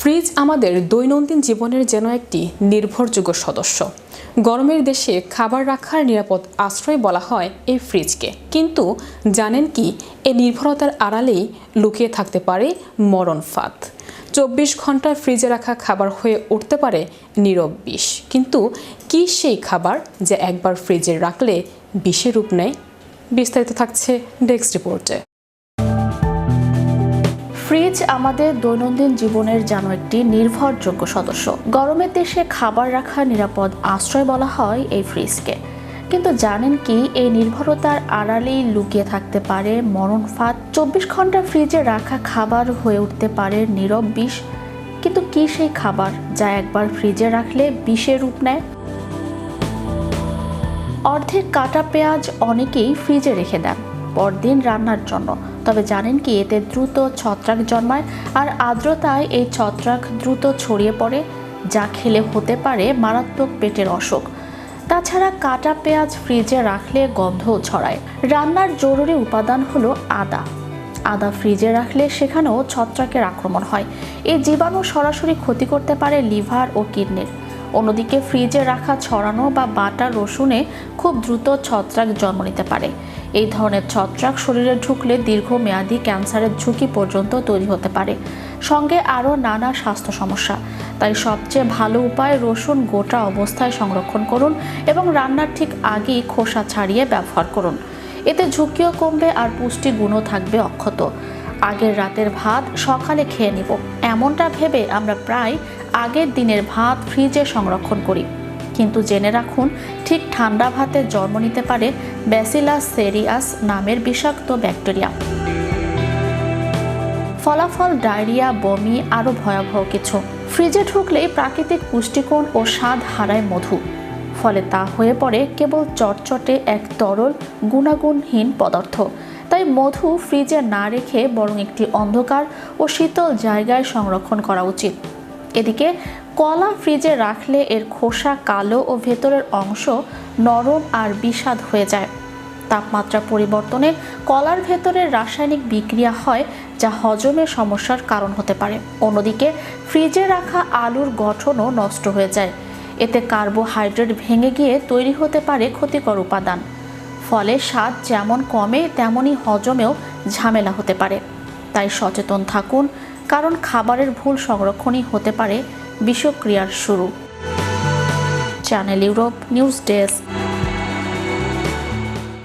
Fridge আমাদের দৈনন্দিন জীবনের যেন একটি নির্ভরযোগ্য সদস্য। গরমের দেশে খাবার রাখার নিরাপদ আশ্রয় বলা হয় এই ফ্রিজকে। কিন্তু জানেন কি এই নির্ভরতার আড়ালেই লুকিয়ে থাকতে পারে মরণ ফাঁদ। চব্বিশ ঘণ্টা ফ্রিজে রাখা খাবার হয়ে উঠতে পারে নীরব বিষ। কিন্তু কি সেই খাবার যা একবার ফ্রিজে রাখলে বিষের রূপ নেয়? বিস্তারিত থাকছে ডেস্ক রিপোর্টে। ফ্রিজ আমাদের দৈনন্দিন জীবনের যেন একটি নির্ভরযোগ্য সদস্য। গরমের দেশে খাবার রাখার নিরাপদ আশ্রয় বলা হয় এই ফ্রিজকে। কিন্তু জানেন কি, এই নির্ভরতার আড়ালেই লুকিয়ে থাকতে পারে মরণ ফাঁদ। চব্বিশ ঘণ্টা ফ্রিজে রাখা খাবার হয়ে উঠতে পারে নীরব বিষ। কিন্তু কি সেই খাবার যা একবার ফ্রিজে রাখলে বিষের রূপ নেয়? অর্ধেক কাটা পেঁয়াজ অনেকেই ফ্রিজে রেখে দেন, পরদিন রান্নার জন্য। তবে জানেন কি, এতে দ্রুত ছত্রাক জন্মায় আর আর্দ্রতায় এই ছত্রাক দ্রুত ছড়িয়ে পড়ে, যা খেলে হতে পারে মারাত্মক পেটের অসুখ। তাছাড়া কাটা পেঁয়াজ ফ্রিজে রাখলে গন্ধও ছড়ায়। রান্নার জরুরি উপাদান হলো আদা। আদা ফ্রিজে রাখলে সেখানেও ছত্রাকের আক্রমণ হয়। এই জীবাণু সরাসরি ক্ষতি করতে পারে লিভার ও কিডনির। অন্যদিকে ফ্রিজে রাখা ছড়ানো বা বাটা রসুনে খুব দ্রুত ছত্রাক জন্ম নিতে পারে। এই ধরনের ছত্রাক শরীরে ঢুকলে দীর্ঘমেয়াদী ক্যান্সারের ঝুঁকি পর্যন্ত তৈরি হতে পারে। সঙ্গে আরও নানা স্বাস্থ্য সমস্যা। তাই সবচেয়ে ভালো উপায় রসুন গোটা অবস্থায় সংরক্ষণ করুন এবং রান্নার ঠিক আগেই খোসা ছাড়িয়ে ব্যবহার করুন। এতে ঝুঁকিও কমবে আর পুষ্টি গুণও থাকবে অক্ষত। আগের রাতের ভাত সকালে খেয়ে নিব। এমনটা ভেবে আমরা প্রায় আগের দিনের ভাত ফ্রিজে সংরক্ষণ করি। কিন্তু জেনে রাখুন, ঠিক ঠান্ডা ভাতে জন্ম নিতে পারে ব্যাসিলাস সেরিয়াস নামের বিষাক্ত ব্যাকটেরিয়া। ফলাফল ডায়রিয়া, বমি, আরও ভয়াবহ কিছু। ফ্রিজে ঢুকলেই প্রাকৃতিক পুষ্টিকোণ ও স্বাদ হারায় মধু। ফলে তা হয়ে পড়ে কেবল চটচটে এক তরল, গুণাগুণহীন পদার্থ। তাই মধু ফ্রিজে না রেখে বরং একটি অন্ধকার ও শীতল জায়গায় সংরক্ষণ করা উচিত। এদিকে কলা ফ্রিজে রাখলে এর খোসা কালো ও ভেতরের অংশ নরম আর বিষাদ হয়ে যায়। তাপমাত্রা পরিবর্তনে কলার ভেতরের রাসায়নিক বিক্রিয়া হয়, যা হজমের সমস্যার কারণ হতে পারে। অন্যদিকে, ফ্রিজে রাখা আলুর গঠনও নষ্ট হয়ে যায়। এতে কার্বোহাইড্রেট ভেঙে গিয়ে তৈরি হতে পারে ক্ষতিকর উপাদান। ফলে স্বাদ যেমন কমে তেমনই হজমেও ঝামেলা হতে পারে। তাই সচেতন থাকুন কারণ খাবারের ভুল সংরক্ষণই হতে পারে বিষক্রিয়ার শুরু। Channel Europe news desk.